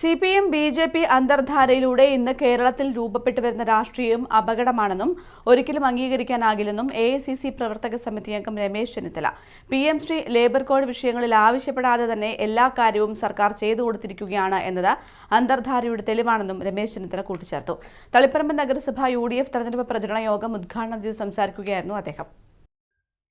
C P M B J P അന്തർധാരയിലൂടെ ഇന്ന് കേരളത്തിൽ രൂപപ്പെട്ടു വരുന്ന രാഷ്ട്രീയം അപകടമാണെന്നും ഒരിക്കലും അംഗീകരിക്കാനാകില്ലെന്നും എ ഐ സി സി പ്രവർത്തക സമിതി അംഗം Ramesh Chennithala. P M Shri labour code വിഷയങ്ങളിൽ ആവശ്യപ്പെടാതെ തന്നെ എല്ലാ കാര്യവും സർക്കാർ ചെയ്തു കൊടുത്തിരിക്കുകയാണ് എന്നത് അന്തർധാരയുടെ തെളിവാണെന്നും രമേശ് ചെന്നിത്തല കൂട്ടിച്ചേർത്തു. തളിപ്പറമ്പ് നഗരസഭ യു ഡി എഫ് തെരഞ്ഞെടുപ്പ് പ്രചരണ യോഗം ഉദ്ഘാടനം ചെയ്ത് സംസാരിക്കുകയായിരുന്നു അദ്ദേഹം.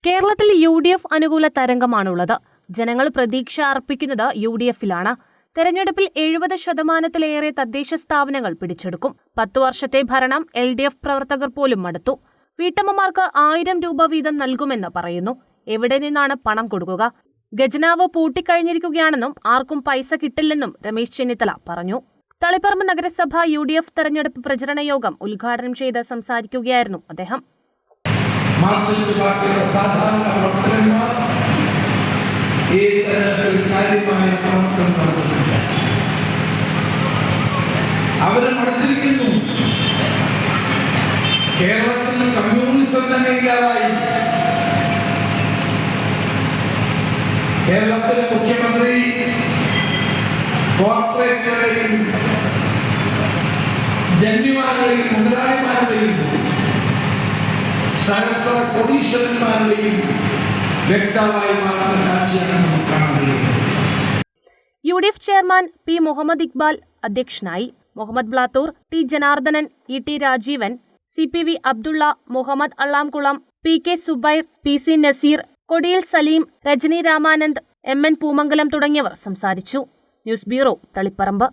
കേരളത്തിൽ യു ഡി എഫ് അനുകൂല തരംഗമാണുള്ളത്. ജനങ്ങൾ പ്രതീക്ഷ അർപ്പിക്കുന്നത് യു ഡി എഫിലാണ്. തെരഞ്ഞെടുപ്പിൽ എഴുപത് ശതമാനത്തിലേറെ തദ്ദേശ സ്ഥാപനങ്ങൾ പിടിച്ചെടുക്കും. പത്തു വർഷത്തെ ഭരണം എൽ ഡി എഫ് പ്രവർത്തകർ പോലും മടുത്തു. വീട്ടമ്മമാർക്ക് ആയിരം രൂപ വീതം നൽകുമെന്ന് പറയുന്നു. എവിടെ നിന്നാണ് പണം കൊടുക്കുക? ഖജനാവ് പൂട്ടിക്കഴിഞ്ഞിരിക്കുകയാണെന്നും ആർക്കും പൈസ കിട്ടില്ലെന്നും രമേശ് ചെന്നിത്തല പറഞ്ഞു. തളിപ്പറമ്പ് നഗരസഭ യു ഡി എഫ് തെരഞ്ഞെടുപ്പ് പ്രചരണ യോഗം ഉദ്ഘാടനം ചെയ്ത് സംസാരിക്കുകയായിരുന്നു അദ്ദേഹം. സാധാരണ ഈ തരത്തിൽ കാര്യമായ പ്രവർത്തനം അവരെ മടുത്തിരിക്കുന്നു കേരളത്തിൽ കമ്മ്യൂണിസം തന്നെ ഇല്ലാതായി. കേരളത്തിലെ മുഖ്യമന്ത്രി കോർപ്പറേറ്റുകളെയും ജന്മിമാരുടെയും മുതലാളിമാരുടെയും സഹസ്ര കോടീശ്വരന്മാരുടെയും വ്യക്തമായി മാറുന്ന കാഴ്ചയാണ് നമുക്ക് കാണാൻ കഴിയുന്നത്. U D F chairman P Muhammad Iqbal അധ്യക്ഷനായി. Muhammad Blathur T Janardhanan E T Rajeevan C P V Abdulla Muhammad Allamkulam P K Subair P C Naseer Kodiyil Saleem Rajani Ramanand M N Poomangalam തുടങ്ങിയവർ സംസാരിച്ചു. News bureau Taliparamba.